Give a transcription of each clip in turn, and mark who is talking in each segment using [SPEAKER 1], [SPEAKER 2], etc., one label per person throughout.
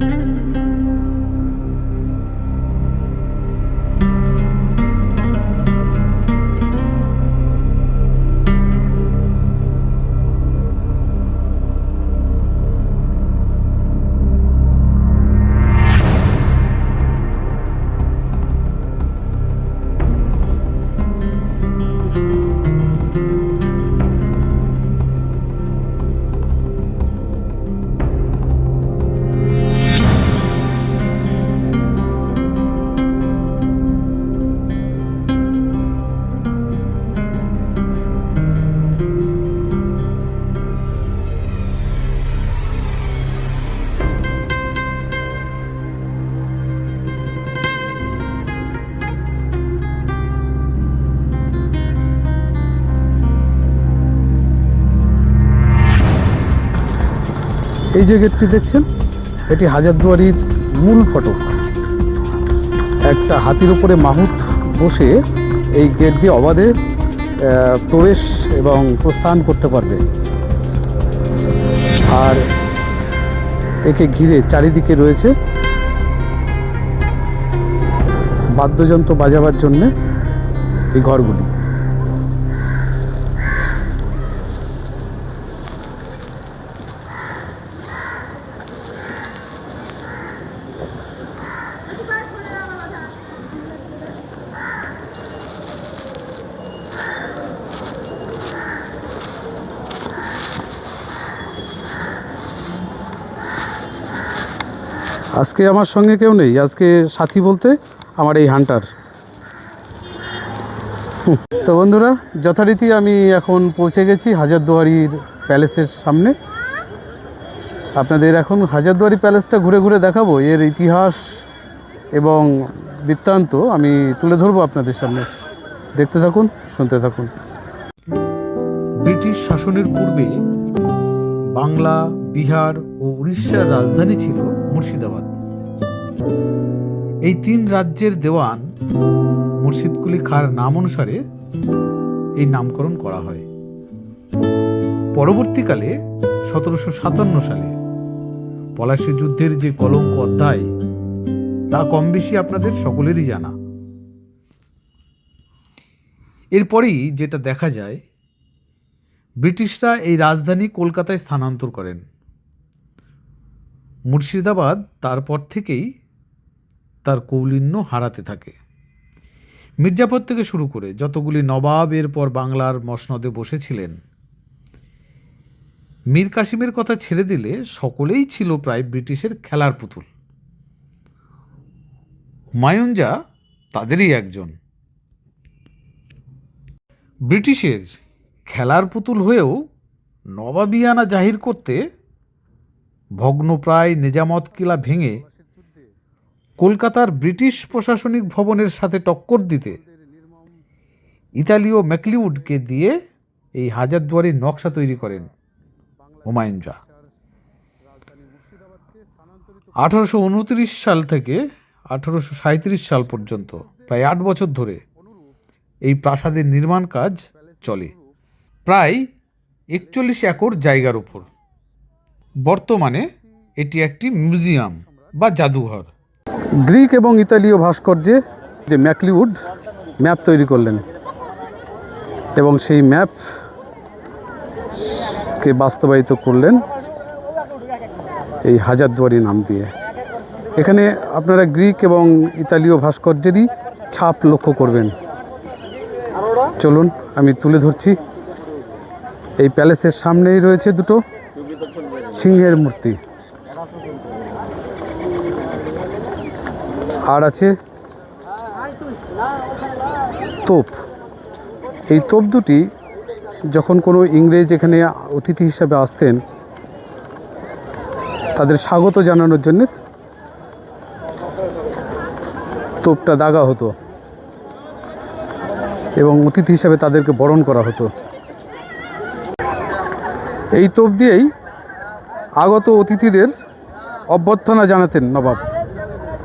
[SPEAKER 1] thank you. এই যে গেটটি দেখছেন, এটি হাজারদুয়ারির মূল ফটক। একটা হাতির উপরে মাহুত বসে এই গেট দিয়ে অবাধে প্রবেশ এবং প্রস্থান করতে পারবে। আর একে ঘিরে চারিদিকে রয়েছে বাদ্যযন্ত্র বাজাবার জন্যে এই ঘরগুলি। আজকে আমার সঙ্গে কেউ নেই। আজকে সাথী বলতে আমার এই হান্টার। তো বন্ধুরা, যথারীতি আমি এখন পৌঁছে গেছি হাজারদুয়ারির প্যালেসের সামনে। আপনাদের এখন হাজারদুয়ারি প্যালেসটা ঘুরে ঘুরে দেখাবো। এর ইতিহাস এবং বৃত্তান্ত আমি তুলে ধরবো আপনাদের সামনে। দেখতে থাকুন, শুনতে থাকুন।
[SPEAKER 2] ব্রিটিশ শাসনের পূর্বে বাংলা, বিহার ও উড়িষ্যার রাজধানী ছিল মুর্শিদাবাদ। এই তিন রাজ্যের দেওয়ান মুর্শিদকুলি খাঁর নাম অনুসারে এই নামকরণ করা হয়। পরবর্তীকালে সতেরোশো সাতান্ন সালে পলাশী যুদ্ধের যে কলঙ্ক অধ্যায়, তা কম বেশি আপনাদের সকলেরই জানা। এরপরেই যেটা দেখা যায়, ব্রিটিশরা এই রাজধানী কলকাতায় স্থানান্তর করেন। মুর্শিদাবাদ তারপর থেকেই তার কৌলিন্য হারাতে থাকে। মির্জাফর থেকে শুরু করে যতগুলি নবাব এরপর বাংলার মসনদে বসেছিলেন, মীর কাসিমের কথা ছেড়ে দিলে সকলেই ছিল প্রায় ব্রিটিশের খেলার পুতুল। যা তাদেরই একজন। ব্রিটিশের খেলার পুতুল হয়েও নবাবিয়ানা জাহির করতে ভগ্নপ্রায় নিজামত কিলা ভেঙে কলকাতার ব্রিটিশ প্রশাসনিক ভবনের সাথে টক্কর দিতে ইতালীয় ম্যাকলিউডকে দিয়ে এই হাজারদুয়ারির নকশা তৈরি করেন হুমায়ুন শাহ আঠারোশো উনত্রিশ সাল থেকে আঠারোশো সাঁত্রিশ সাল পর্যন্ত, প্রায় আট বছর ধরে এই প্রাসাদের নির্মাণ কাজ চলে। প্রায় একচল্লিশ একর জায়গার উপর। বর্তমানে এটি একটি মিউজিয়াম বা জাদুঘর।
[SPEAKER 1] গ্রিক এবং ইতালীয় ভাস্কর্যে যে ম্যাকলিউড ম্যাপ তৈরি করলেন এবং সেই ম্যাপ কে বাস্তবায়িত করলেন এই হাজারদুয়ারি নাম দিয়ে। এখানে আপনারা গ্রিক এবং ইতালীয় ভাস্কর্যেরই ছাপ লক্ষ্য করবেন। চলুন, আমি তুলে ধরছি। এই প্যালেসের সামনেই রয়েছে দুটো সিংহের মূর্তি। আর আছে তোপ। এই তোপ দুটি যখন কোনো ইংরেজ এখানে অতিথি হিসাবে আসতেন, তাদের স্বাগত জানানোর জন্য তোপটা দাগা হতো এবং অতিথি হিসাবে তাদেরকে বরণ করা হতো। এই তোপ দিয়েই আগত অতিথিদের অভ্যর্থনা জানাতেন নবাব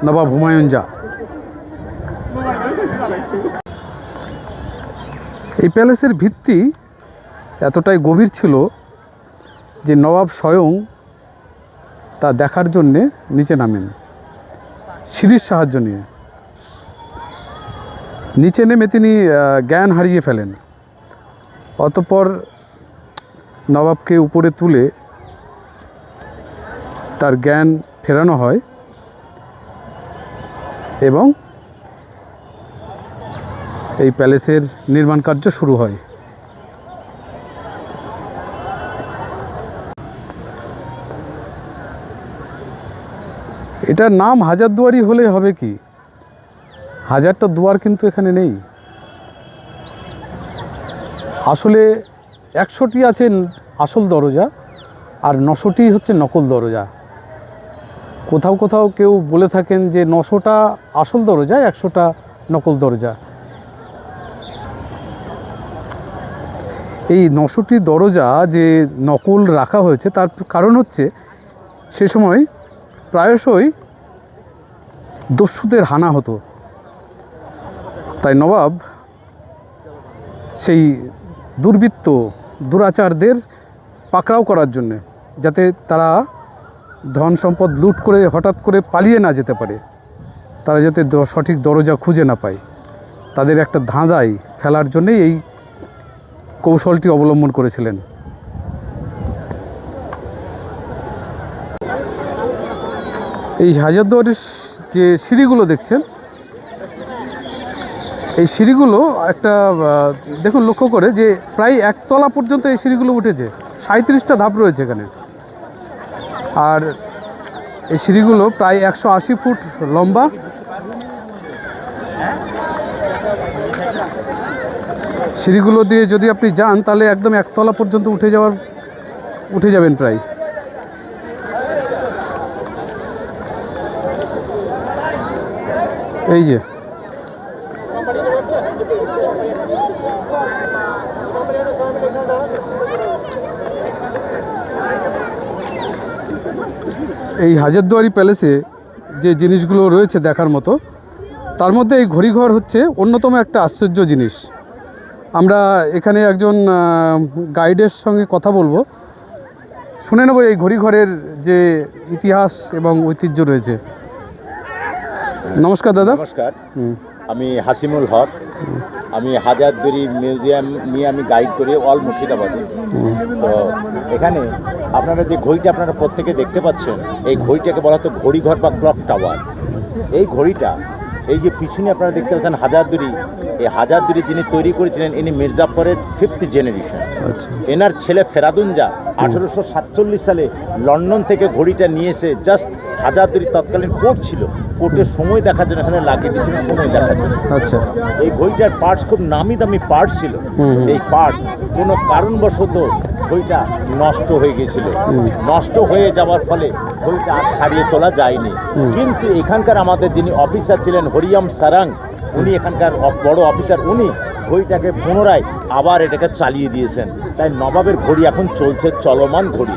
[SPEAKER 1] নবাব হুমায়ুন জা এই প্যালেসের ভিত্তি এতটাই গভীর ছিল যে নবাব স্বয়ং তা দেখার জন্যে নিচে নামেন, সিঁড়ির সাহায্য নিয়ে। নিচে নেমে তিনি জ্ঞান হারিয়ে ফেলেন। অতপর নবাবকে উপরে তুলে তার জ্ঞান ফেরানো হয় এবং এই প্যালেসের নির্মাণ কার্য শুরু হয়। এটার নাম হাজারদুয়ারি হলে হবে কি? হাজারটা দুয়ার কিন্তু এখানে নেই। আসলে একশোটি আছে আসল দরজা আর নশোটি হচ্ছে নকল দরজা। কোথাও কোথাও কেউ বলে থাকেন যে নশোটা আসল দরজা, একশোটা নকল দরজা। এই নশোটি দরজা যে নকল রাখা হয়েছে, তার কারণ হচ্ছে সে সময় প্রায়শই দস্যুদের হানা হতো। তাই নবাব সেই দুর্বৃত্ত, দুরাচারদের পাকড়াও করার জন্যে, যাতে তারা ধন সম্পদ লুট করে হঠাৎ করে পালিয়ে না যেতে পারে, তারা যাতে সঠিক দরজা খুঁজে না পায়। তাদের একটা ধাঁধায় ফেলার জন্যেই এই কৌশলটি অবলম্বন করেছিলেন। এই হাজারদুয়ারির যে সিঁড়িগুলো দেখছেন, এই সিঁড়িগুলো একটা দেখুন লক্ষ্য করে যে প্রায় একতলা পর্যন্ত এই সিঁড়িগুলো উঠেছে। সাঁত্রিশটা ধাপ রয়েছে এখানে। আর এই সিঁড়িগুলো প্রায় একশো আশি ফুট লম্বা। সিঁড়িগুলো দিয়ে যদি আপনি যান, তাহলে একদম একতলা পর্যন্ত উঠে যাওয়ার, উঠে যাবেন প্রায়। এই যে এই হাজারদুয়ারি প্যালেসে যে জিনিসগুলো রয়েছে দেখার মতো তার মধ্যে এই ঘড়িঘর হচ্ছে অন্যতম একটা আশ্চর্য জিনিস। আমরা এখানে একজন গাইডের সঙ্গে কথা বলব। শুনে নেব এই ঘড়িঘরের যে ইতিহাস এবং ঐতিহ্য রয়েছে। নমস্কার দাদা।
[SPEAKER 3] নমস্কার।
[SPEAKER 1] হুম,
[SPEAKER 3] আমি হাসিমুল হক। আমি হাজারদুয়ারি মিউজিয়াম নিয়ে আমি গাইড করি অল মুর্শিদাবাদে। তো এখানে আপনারা যে ঘড়িটা আপনারা প্রত্যেকে দেখতে পাচ্ছেন এই ঘড়িটাকে বলা হতো ঘড়িঘর বা ক্লক টাওয়ার এই ঘড়িটা এই যে পিছনে আপনারা দেখতে পাচ্ছেন হাজারদুরি এই হাজারদুরি যিনি তৈরি করেছিলেন ইনি মির্জাফরের ফিফথ জেনারেশন
[SPEAKER 1] আচ্ছা।
[SPEAKER 3] এনার ছেলে ফেরাদুনজা আঠেরোশো সাতচল্লিশ সালে লন্ডন থেকে ঘড়িটা নিয়ে এসে জাস্ট হাজারদুয়ারি তৎকালীন কোর্ট ছিল। কোর্টের সময় দেখার জন্য এখানে লাগিয়ে দিয়েছিল সময় দেখার জন্য।
[SPEAKER 1] আচ্ছা।
[SPEAKER 3] এই ঘড়িটার পার্টস খুব নামি দামি পার্টস ছিল। এই পার্ট কোনো কারণবশত ঘড়িটা নষ্ট হয়ে গেছিল নষ্ট হয়ে যাওয়ার ফলে ঘড়িটা আর ছাড়িয়ে তোলা যায়নি। কিন্তু এখানকার আমাদের যিনি অফিসার ছিলেন হরিয়াম সারাং উনি এখানকার বড় অফিসার উনি ঘড়িটাকে পুনরায় আবার এটাকে চালিয়ে দিয়েছেন। তাই নবাবের ঘড়ি এখন চলছে চলমান ঘড়ি।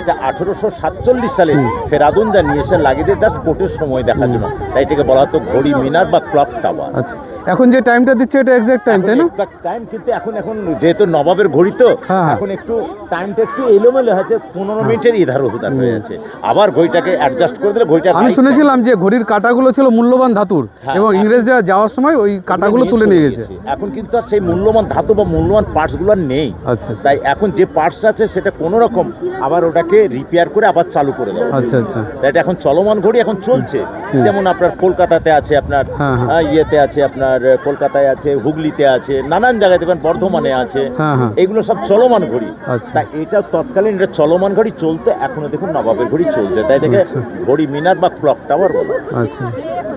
[SPEAKER 3] এটা আঠেরোশো সাতচল্লিশ সালে ফেরাদুন যা নিয়ে এসে লাগিয়ে দিয়ে জাস্ট কোর্টের সময় দেখার জন্য। তাই এটাকে বলা হতো ঘড়ি মিনার বা ক্লক টাওয়ার।
[SPEAKER 1] আচ্ছা। এখন যে টাইমটা দিচ্ছে এটা এক্সাক্ট টাইম তাই না?
[SPEAKER 3] টাইম কিন্তু এখন এখন যেহেতু নবাবের ঘড়ি তো
[SPEAKER 1] হ্যাঁ, হ্যাঁ।
[SPEAKER 3] এখন একটু টাইমটা একটু এলোমেলো হয়েছে পনেরো মিনিটের ইধার উধার হয়ে যাচ্ছে আবার ঘড়িটাকে অ্যাডজাস্ট করে দিলে ঘড়িটা
[SPEAKER 1] আমি শুনেছিলাম যে ঘড়ির কাঁটাগুলো ছিল মূল্যবান ধাতুর
[SPEAKER 3] হ্যাঁ,
[SPEAKER 1] এবং
[SPEAKER 3] হ্যাঁ।
[SPEAKER 1] ইংরেজরা যাওয়ার সময় ওই কাঁটাগুলো তুলে নিয়ে গেছে।
[SPEAKER 3] এখন কিন্তু আর সেই মূল্যবান ধাতু বা মূল্যবান পার্টসগুলো নেই।
[SPEAKER 1] আচ্ছা আচ্ছা।
[SPEAKER 3] তাই এখন যে পার্টস আছে সেটা কোনো রকম আবার ওটাকে রিপেয়ার করে আবার চালু করে দেওয়া
[SPEAKER 1] আচ্ছা আচ্ছা।
[SPEAKER 3] এটা এখন চলমান ঘড়ি এখন চলছে। যেমন আপনার কলকাতাতে আছে আপনার
[SPEAKER 1] হ্যাঁ, হ্যাঁ।
[SPEAKER 3] ইয়েতে আছে আপনার কলকাতায় আছে হুগলিতে আছে নানান জায়গায় দেখবেন বর্ধমানে আছে।
[SPEAKER 1] হ্যাঁ
[SPEAKER 3] এগুলো সব চলমান ঘড়ি।
[SPEAKER 1] আচ্ছা।
[SPEAKER 3] তাই এটা তৎকালীন এটা চলমান ঘড়ি চলতে এখনও দেখুন নবাবের ঘড়ি চলছে। তাই এটাকে
[SPEAKER 1] আচ্ছা।
[SPEAKER 3] ঘড়ি মিনার বা ক্লক টাওয়ার বলে।
[SPEAKER 1] আচ্ছা।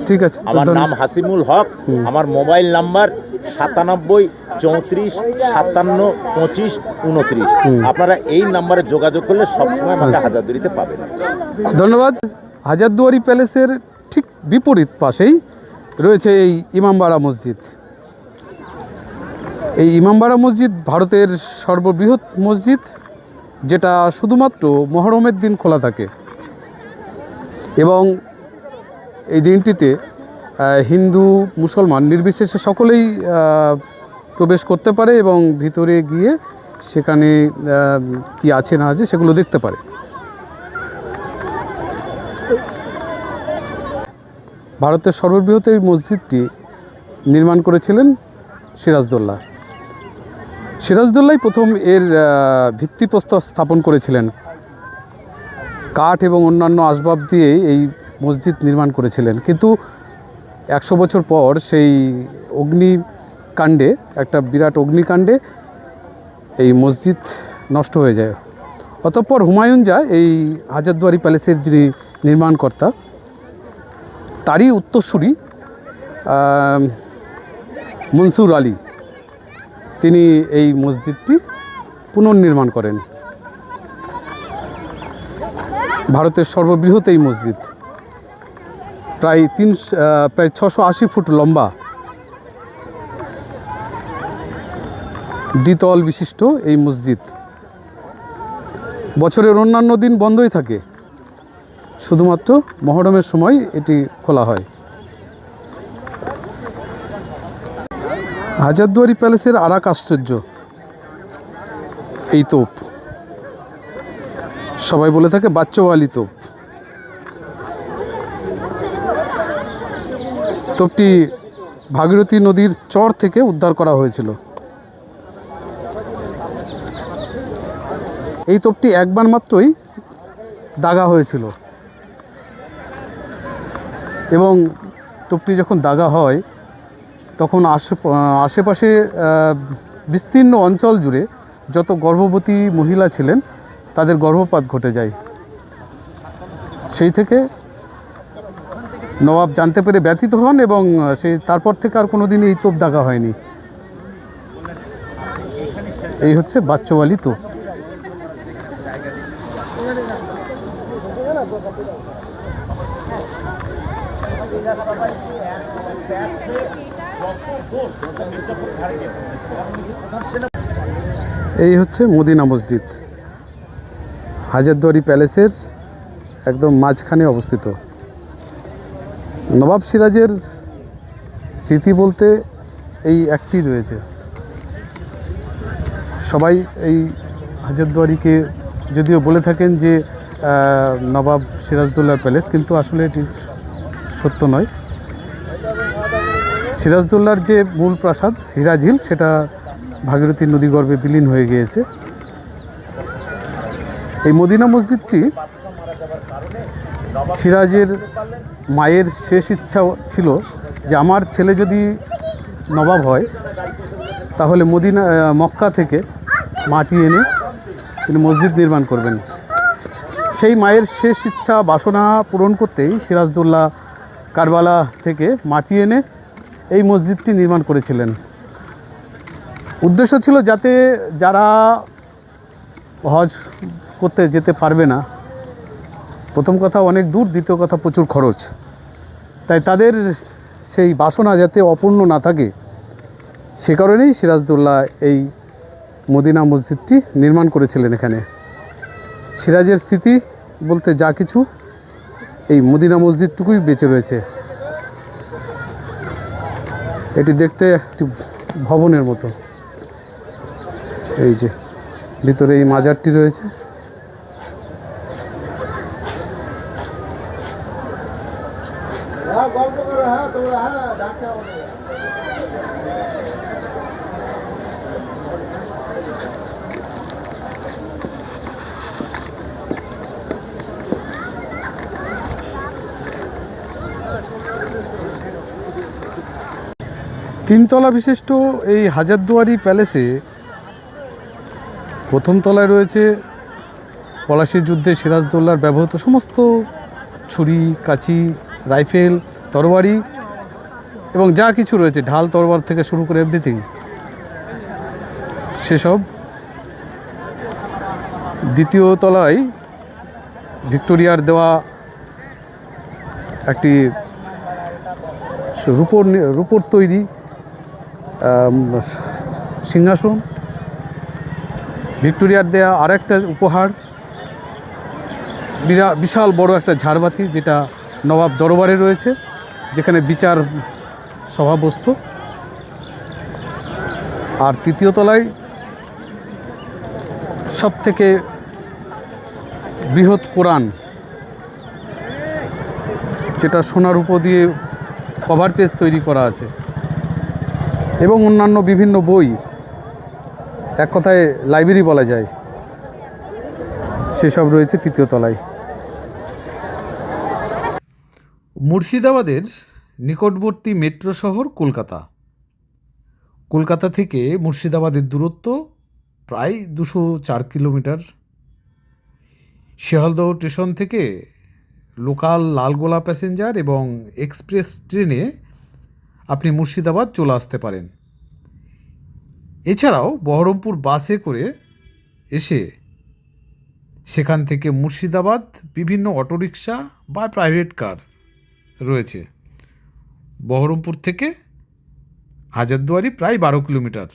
[SPEAKER 1] ঠিক আছে
[SPEAKER 3] আমার নাম হাসিমুল হক আমার মোবাইল নাম্বার সাতানব্বই চৌত্রিশ সাতান্ন পঁচিশ উনত্রিশ। আপনারা এই নাম্বারে যোগাযোগ করলে সবসময় আমাকে
[SPEAKER 1] আচ্ছা।
[SPEAKER 3] হাজারদুয়ারিতে পাবেন।
[SPEAKER 1] ধন্যবাদ। হাজারদুয়ারি প্যালেসের ঠিক বিপরীত পাশেই রয়েছে এই ইমামবাড়া মসজিদ। এই ইমামবাড়া মসজিদ ভারতের সর্ববৃহৎ মসজিদ যেটা শুধুমাত্র মহরমের দিন খোলা থাকে। এবং এই দিনটিতে হিন্দু, মুসলমান নির্বিশেষে সকলেই প্রবেশ করতে পারে এবং ভিতরে গিয়ে সেখানে কি আছে না আছে সেগুলো দেখতে পারে। ভারতের সর্ববৃহৎ এই মসজিদটি নির্মাণ করেছিলেন সিরাজদৌল্লা সিরাজদৌল্লাই প্রথম এর ভিত্তিপ্রস্তর স্থাপন করেছিলেন। কাঠ এবং অন্যান্য আসবাব দিয়ে এই মসজিদ নির্মাণ করেছিলেন। কিন্তু একশো বছর পর সেই অগ্নিকাণ্ডে, একটা বিরাট অগ্নিকাণ্ডে এই মসজিদ নষ্ট হয়ে যায়। অতঃপর হুমায়ুন যা এই হাজারদুয়ারি প্যালেসের যিনি নির্মাণকর্তা, তারই উত্তরসূরি মনসুর আলী, তিনি এই মসজিদটি পুনর্নির্মাণ করেন। ভারতের সর্ববৃহৎ এই মসজিদ। প্রায় তিন প্রায় ছশো আশি ফুট লম্বা। দ্বিতল বিশিষ্ট এই মসজিদ। বছরের অন্যান্য দিন বন্ধই থাকে। শুধুমাত্র মহরমের সময় এটি খোলা হয়। হাজারদুয়ারি প্যালেসের আর এক আশ্চর্য। এই তোপ। সবাই বলে থাকে বাচ্চাওয়ালি তোপ। তোপটি ভাগীরথী নদীর চর থেকে উদ্ধার করা হয়েছিল। এই তোপটি একবার মাত্রই দাগা হয়েছিল। এবং তোপটি যখন দাগা হয়, তখন আশে আশেপাশে বিস্তীর্ণ অঞ্চল জুড়ে যত গর্ভবতী মহিলা ছিলেন, তাদের গর্ভপাত ঘটে যায়। সেই থেকে নবাব জানতে পেরে ব্যথিত হন এবং সেই তারপর থেকে আর কোনোদিন এই তোপ দাগা হয়নি। এই হচ্ছে বাচ্চাওয়ালি তোপ। এই হচ্ছে মদিনা মসজিদ। হাজারদুয়ারি প্যালেসের একদম মাঝখানে অবস্থিত। নবাব সিরাজের স্মৃতি বলতে এই একটি রয়েছে। সবাই এই হাজারদুয়ারিকে যদিও বলে থাকেন যে নবাব সিরাজদৌল্লা প্যালেস, কিন্তু আসলে এটি সত্য নয়। সিরাজদৌল্লার যে মূল প্রাসাদ হিরাঝিল সেটা ভাগীরথী নদী নদীগর্ভে বিলীন হয়ে গিয়েছে। এই মদিনা মসজিদটি সিরাজের মায়ের শেষ ইচ্ছা ছিল যে আমার ছেলে যদি নবাব হয়, তাহলে মদিনা মক্কা থেকে মাটি এনে তিনি মসজিদ নির্মাণ করবেন। সেই মায়ের শেষ ইচ্ছা, বাসনা পূরণ করতেই সিরাজদৌল্লা কারবালা থেকে মাটি এনে এই মসজিদটি নির্মাণ করেছিলেন। উদ্দেশ্য ছিল যাতে যারা হজ করতে যেতে পারবে না প্রথম কথা, অনেক দূর, দ্বিতীয় কথা, প্রচুর খরচ। তাই তাদের সেই বাসনা যাতে অপূর্ণ না থাকে, সে কারণেই সিরাজদৌল্লা এই মদিনা মসজিদটি নির্মাণ করেছিলেন এখানে। সিরাজের স্মৃতি বলতে যা কিছু, এই মদিনা মসজিদটুকুই বেঁচে রয়েছে। এটি দেখতে একটি ভবনের মতো। এই যে, ভিতরে এই মাজারটি রয়েছে। তিনতলা বিশিষ্ট এই হাজারদুয়ারি প্যালেসে প্রথম তলায় রয়েছে পলাশির যুদ্ধে সিরাজদৌল্লার ব্যবহৃত সমস্ত ছুরি, কাঁচি, রাইফেল তরবারি এবং যা কিছু রয়েছে, ঢাল তরবার থেকে শুরু করে এভরিথিং সেসব। দ্বিতীয় তলায় ভিক্টোরিয়ার দেওয়া একটি রূপর রূপর তৈরি সিংহাসন, ভিক্টোরিয়ার দেয়া আরেকটা উপহার বিশাল বড় একটা ঝাড়বাতি যেটা নবাব দরবারে রয়েছে, যেখানে বিচার সভা বসত আর তৃতীয় তলায় সব থেকে বৃহৎ কোরআন, যেটা সোনার উপর দিয়ে
[SPEAKER 4] কভার পেজ তৈরি করা আছে। এবং অন্যান্য বিভিন্ন বই, এক কথায় লাইব্রেরি বলা যায়। সেসব রয়েছে তৃতীয় তলায়।
[SPEAKER 1] মুর্শিদাবাদের নিকটবর্তী মেট্রো শহর কলকাতা। কলকাতা থেকে মুর্শিদাবাদের দূরত্ব প্রায় দুশো চার কিলোমিটার। শিয়ালদহ স্টেশন থেকে লোকাল লালগোলা প্যাসেঞ্জার এবং এক্সপ্রেস ট্রেনে আপনি মুর্শিদাবাদ চলে আসতে পারেন। এছাড়াও বহরমপুর বাসে করে এসে সেখান থেকে মুর্শিদাবাদ বিভিন্ন অটোরিকশা বা প্রাইভেট কার রয়েছে। বহরমপুর থেকে হাজারদুয়ারি প্রায় বারো কিলোমিটার।